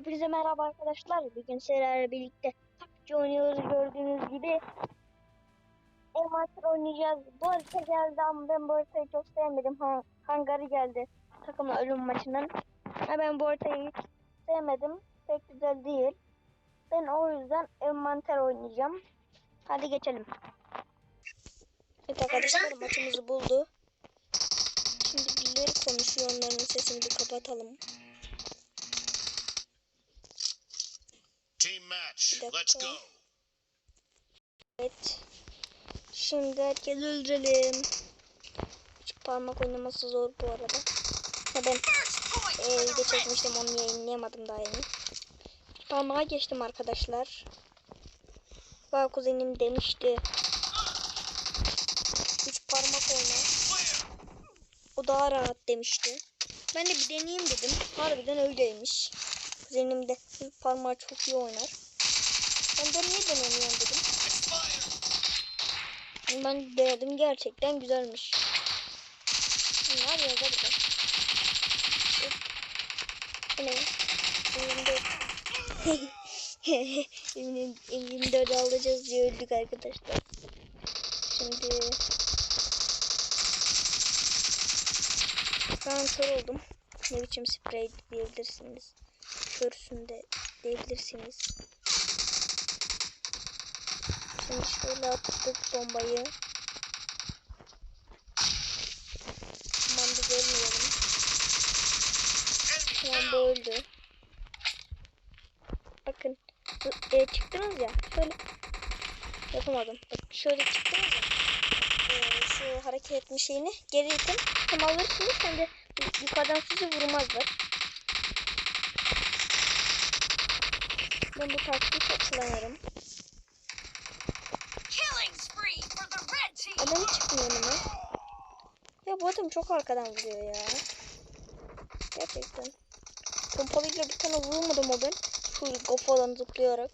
Hepinize merhaba arkadaşlar. Bugün sizlerle birlikte PUBG oynuyoruz gördüğünüz gibi. Envanter oynayacağız. Bu harita geldi ama ben bu haritayı çok sevmedim. Ha, hangarı geldi takımla ölüm maçının. Ha, ben bu haritayı hiç sevmedim. Pek güzel değil. Ben o yüzden envanter oynayacağım. Hadi geçelim. Evet arkadaşlar maçımızı buldu. Şimdi birileri konuşuyor onların sesini bir kapatalım. Team match. Let's go. Evet. Şimdi herkes öldürelim. Hiç parmak oynaması zor bu arada. Ha ben e, video çekmiştim onu yayınlayamadım daha yeni. Parmağa geçtim arkadaşlar. Bak kuzenim demişti. Üç parmak oyna. O daha rahat demişti. Ben de bir deneyeyim dedim. Harbiden öyleymiş. Kuzenim de üç parmağı çok iyi oynar. Ben de niye denemiyorum dedim. Ben denedim gerçekten güzelmiş. Bunlar yazar. Hop. Bu ne? M24. M24 alacağız diye öldük arkadaşlar. Şimdi ben kör oldum. Ne biçim sprey diyebilirsiniz. Körsün de diyebilirsiniz. Şimdi şöyle attık bombayı. Aman bir görmeyelim. Tamam bu öldü. Bakın. E, çıktınız ya. Şöyle. Yapamadım. Bak şöyle çıktınız ya. E, şu hareket etme şeyini geri itin. Hem alırsınız hem de yukarıdan sizi vurmazlar. Ben bu taktiği çok kullanırım. Adam çıkmıyor önüme. Ya bu adam çok arkadan vuruyor ya. Gerçekten. Pompalıyla bir tane vurmadım o ben. Şu kafadan zıplayarak.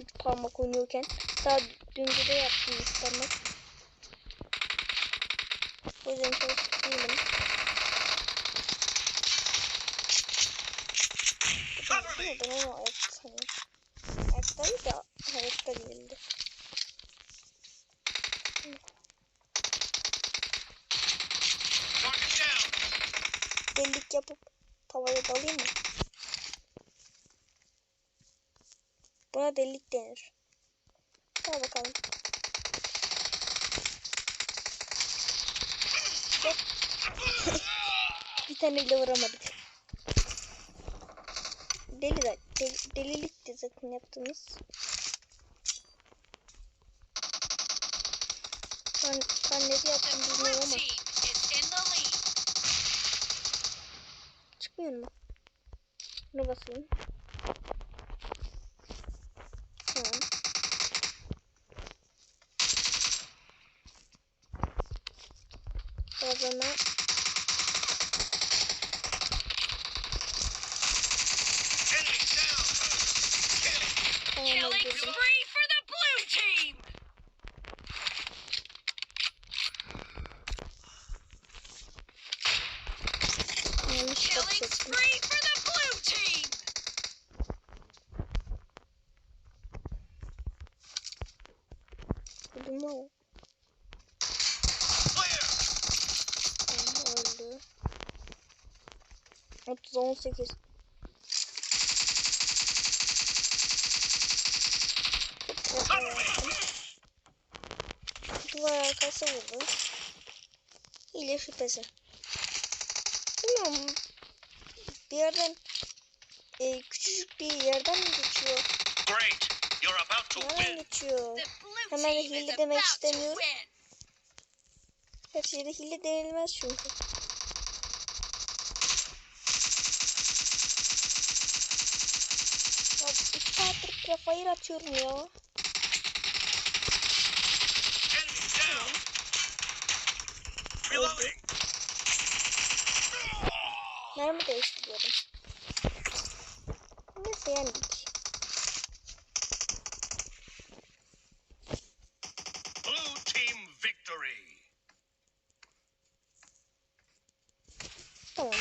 Üç parmak oynuyorken. Daha dün de yaptım üç parmak. O yüzden çok değilim. Cover me. Ayaktaydı da ayakta değildi. Delik yapıp tavaya dalayım mı? Buna delik denir. Hadi bakalım. Bir taneyle vuramadık. Deli de, deli, delilikti zaten yaptığımız. Ben, ben ne The yaptım bilmiyorum ama. team is in the lead. Çıkmıyor mu? Bunu basayım. Yanlış Killing yapacaktım. spree for the blue team. Öldü mü o? Clear. Tamam öldü. 30 18. Bir yerden e, küçücük bir yerden mi geçiyor? Great. You're about to Nereden win. geçiyor? The blue Hemen hile is demek about to istemiyorum. win. Her şeyde hile denilmez çünkü. Ya 3 saattir prefire atıyorum ya. Reloading. Mermi değiştiriyorum. Neyse yendik. Blue team victory. Tamam.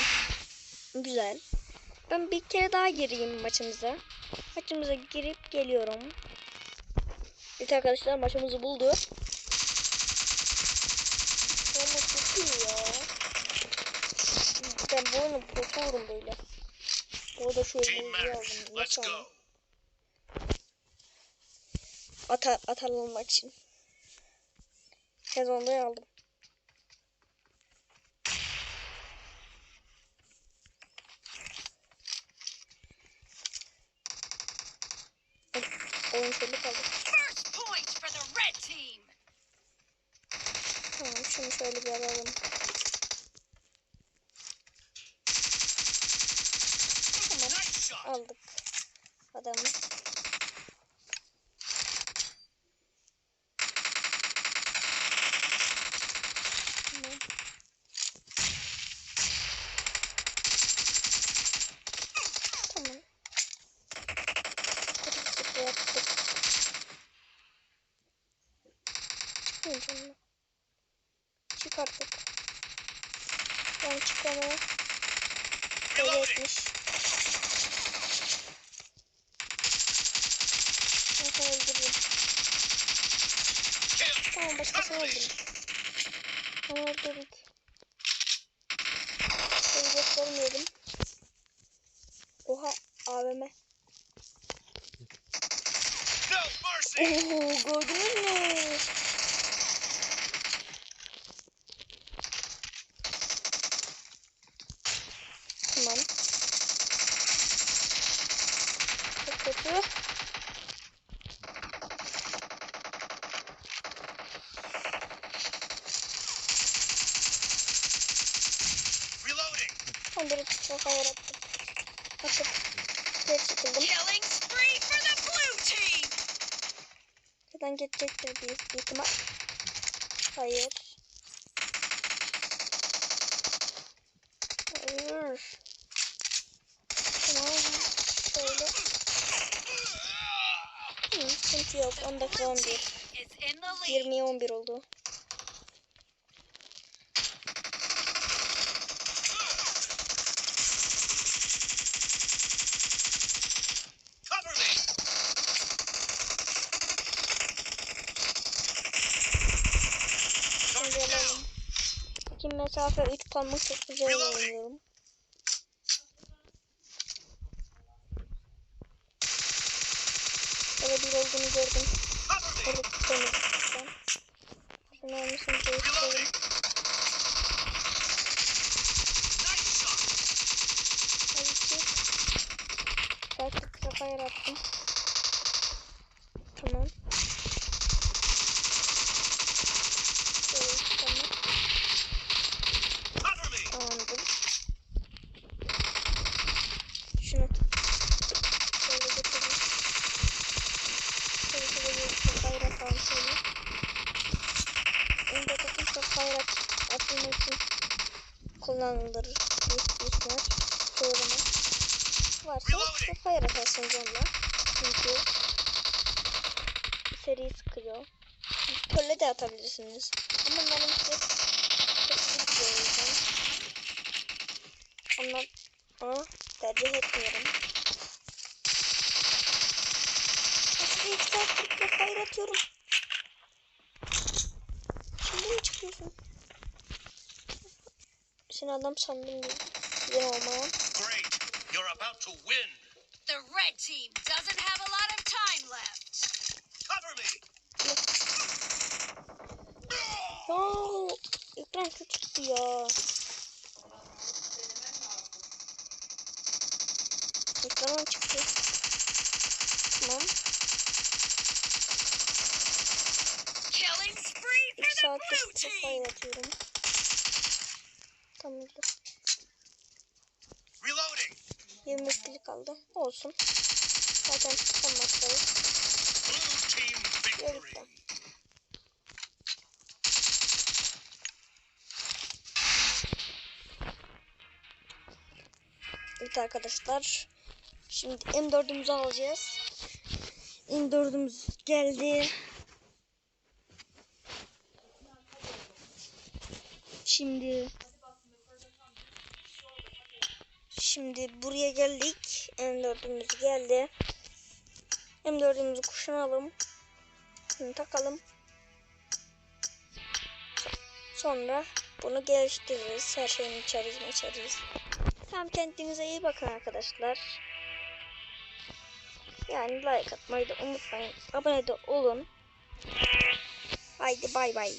Güzel. Ben bir kere daha gireyim maçımıza. Maçımıza girip geliyorum. Evet arkadaşlar maçımızı buldu. Ama çok iyi ya. Ben bu oyunu profurum böyle. Bu da şöyle match. aldım. Let's Nasıl go. aldım? Atar, atar olmak için. Sezonda aldım. Oyun şöyle kaldı. Tamam şunu şöyle bir alalım. Aldık adamı. Tamam. Tamam. Hadi sıfır yaptık. Çıkmayın Tamam başkasını me. öldürürüm. Onu öldürdük. Seni göstermeyelim. Oha AVM. Oho gördünüz mü? Bir çok hayal ettim. Atıp geri team. Neden geçecektir büyük bir ihtimal. Hayır. Hayır. Tamam. Şöyle. Hı, sıkıntı yok. 10 dakika Blue 11. team is in the lead. 20'ye 11 oldu. Mesafe 3 parmak çok güzel oynuyorum. Böyle bir olduğunu gördüm. Böyle tutamıyorum. Şunu almışsın değiştirelim. Shot. Hadi çık. Kısa fire attım. Tamam. Şöyle tamam. Cover me. Tamamdır. Şunu şöyle götüreyim. Şöyle şöyle bir kısa fire atalım şöyle. Önde takım kısa fire at, atılmak için kullanılır. Büyük bir ihtimal. Çoğu zaman. Varsa fire atarsınız onunla. Çünkü seri sıkıyor. Kölle de atabilirsiniz. Ama benimki çok gidiyor o yüzden. Ondan onu tercih etmiyorum. Aslında saattir kısa fire atıyorum. Şimdi mi çıkıyorsun? Seni adam sandım diye. Güzel olmayan. Great. You're about to win. The red team doesn't have a lot of time left. Cover me. Ya ekran kötü çıktı ya. Ekranım çıktı. Tamam. Killing spree for the blue team. Tamamdır. Reloading. 20 pili kaldı. Olsun. Zaten victory. Yarısı. Evet arkadaşlar. Şimdi M4'ümüzü alacağız. M4'ümüz geldi. Şimdi Şimdi buraya geldik. M4'ümüz geldi. M4'ümüzü kuşanalım. Bunu takalım. Sonra bunu geliştiririz. Her şeyini içeriz mi içeriz. Tamam kendinize iyi bakın arkadaşlar. Yani like atmayı da unutmayın. Abone de olun. Haydi bay bay.